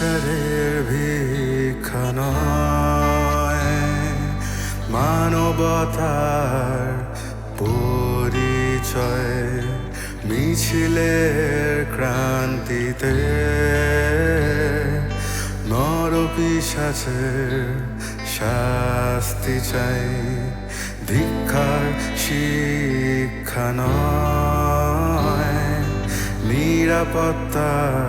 বিচারের ভিক্ষা নয় মানবতার পরিচয় মিছিলের ক্রান্তিতে নরপিসাচের শাস্তি চাই ধিক্ষার শিক্ষা নয় নিরাপত্তার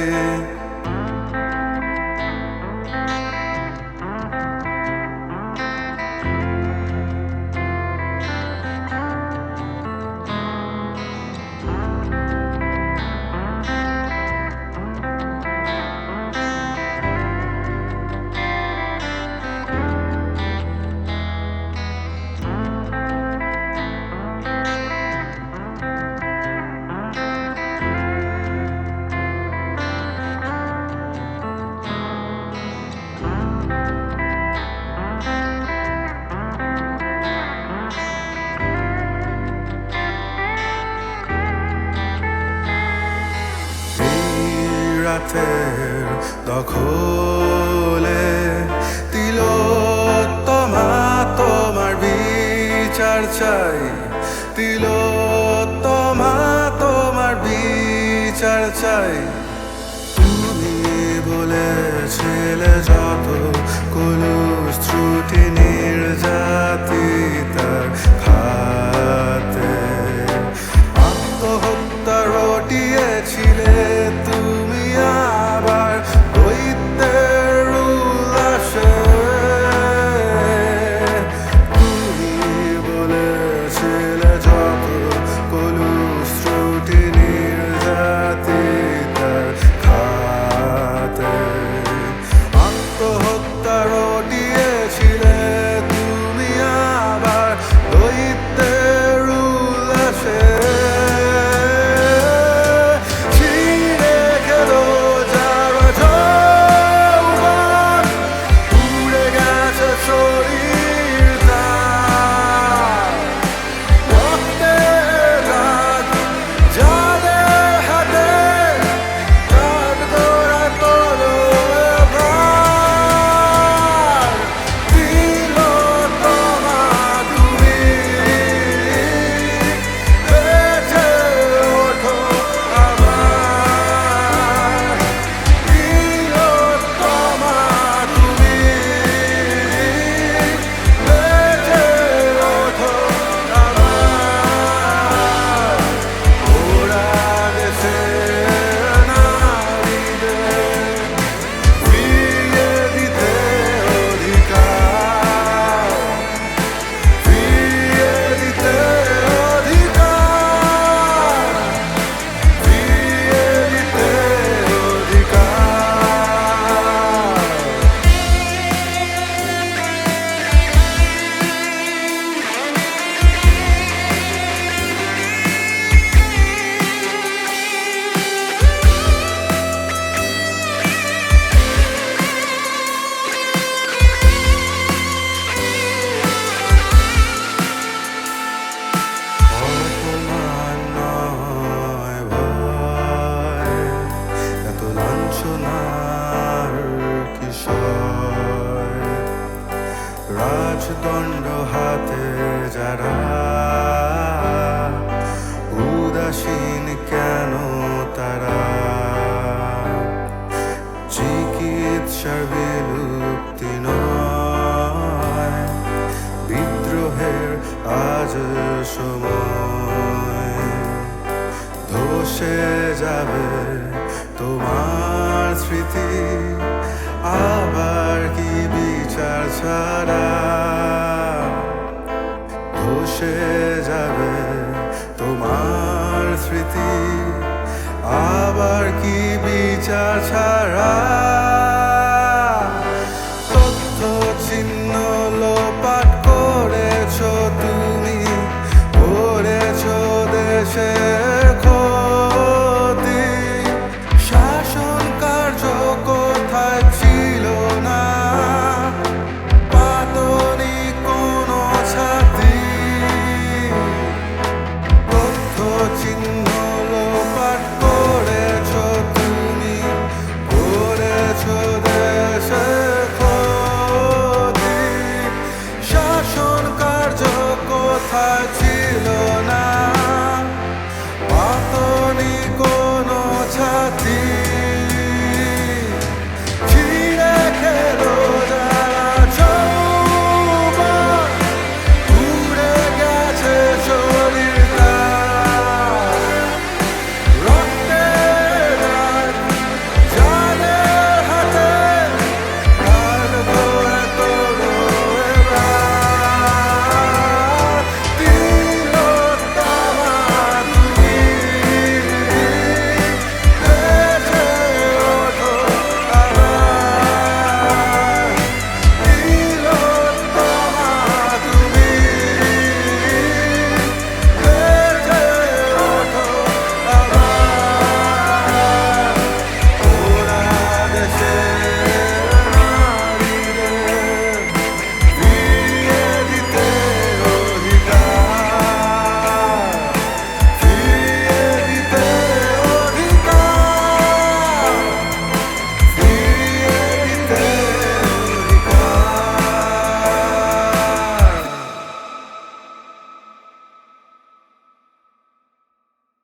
রাতের দখলে তিলোত্তমা তোমার বিচার চাই। তিলোত্তমা তোমার বিচার চাই। তুমি বলেছিলে যত কুলুস ত্রুটি নির্যাতিতার রাজদণ্ড হাতে যারা উদাসীন কেন তারা? চিকিৎসার বিলুপ্তি নয়, বিদ্রোহের আজ সময়। ধসে যাবে তোমার স্মৃতি, আবার কি বিচার ছাড়া? কি বিচার ছাড়া